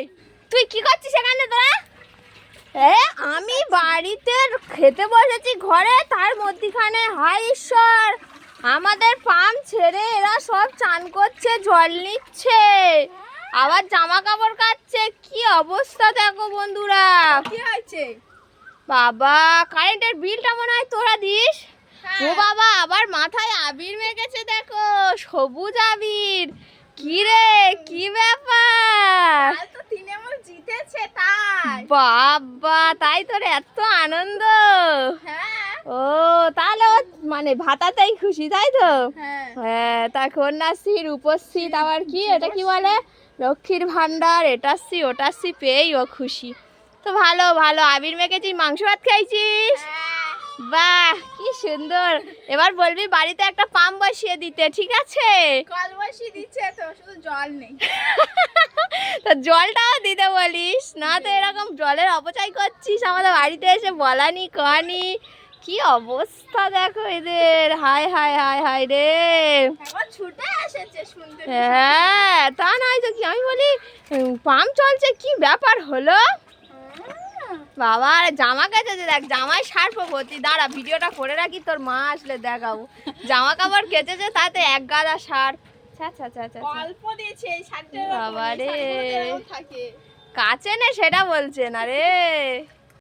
এই তুই কি করছিস এখানে তোরা? এ আমি বাড়িতে খেতে বসেছি ঘরে তার মধ্যিখানে হাই ঈশ্বর! আমাদের পাম্প ছেড়ে এরা সব চান করছে জল নিচ্ছে আবার জামা কাপড় কাচ্ছে কি অবস্থা দেখো বন্ধুরা! কি হয়েছে? বাবা কারেন্টের বিলটা মনে হয় তোরা দিস? ও হ্যাঁ। বাবা আবার মাথায় আবির মেখেছে দেখো সবুজ আবির। কি রে কি ব্যাপার কাল তো তৃণমূল জিতেছে তাই বাবা তাই তোর এত আনন্দ? হ্যাঁ। ও তাহলে মানে ভাতাতেই খুশি তাই তো? হ্যাঁ। হ্যাঁ তা কন্যাশ্রীর রূপশ্রী আবার কি? এটা কি বলে? লক্ষ্মীর ভান্ডার এটাশ্রী ওটাশ্রী পেয়েই ও খুশি। তো ভালো ভালো আবির মেখেছিস মাংস ভাত খাইছিস? হ্যাঁ। বাহ কি সুন্দর। এবার বলবি বাড়িতে একটা পাম্প বসিয়ে দিতে ঠিক আছে? কল বসিয়ে দিচ্ছে তো শুধু জল নেই। তো জলটাও দিতে বলিস? না তো এরকম জলের অপচয় করছিস? আমাদের বাড়িতে এসে বলানি কনি কি অবস্থা দেখো এদের। হায় হায় হায় হায় রে। ছুটে এসেছে শুনতে হ্যাঁ তা নয় তো কি আমি বলি পাম্প চলছে কি ব্যাপার হলো। বাবা জামা কেচেছে দেখ জামায় সার ভর্তি দাঁড়া ভিডিওটা করে রাখি তোর মা আসলে দেখাবো। জামা কাপড় কেচেছে তাতে এক গাদা সার। অল্প দিয়েছে বাবা রে। থাকে। কাছে নে সেটা বলছে না রে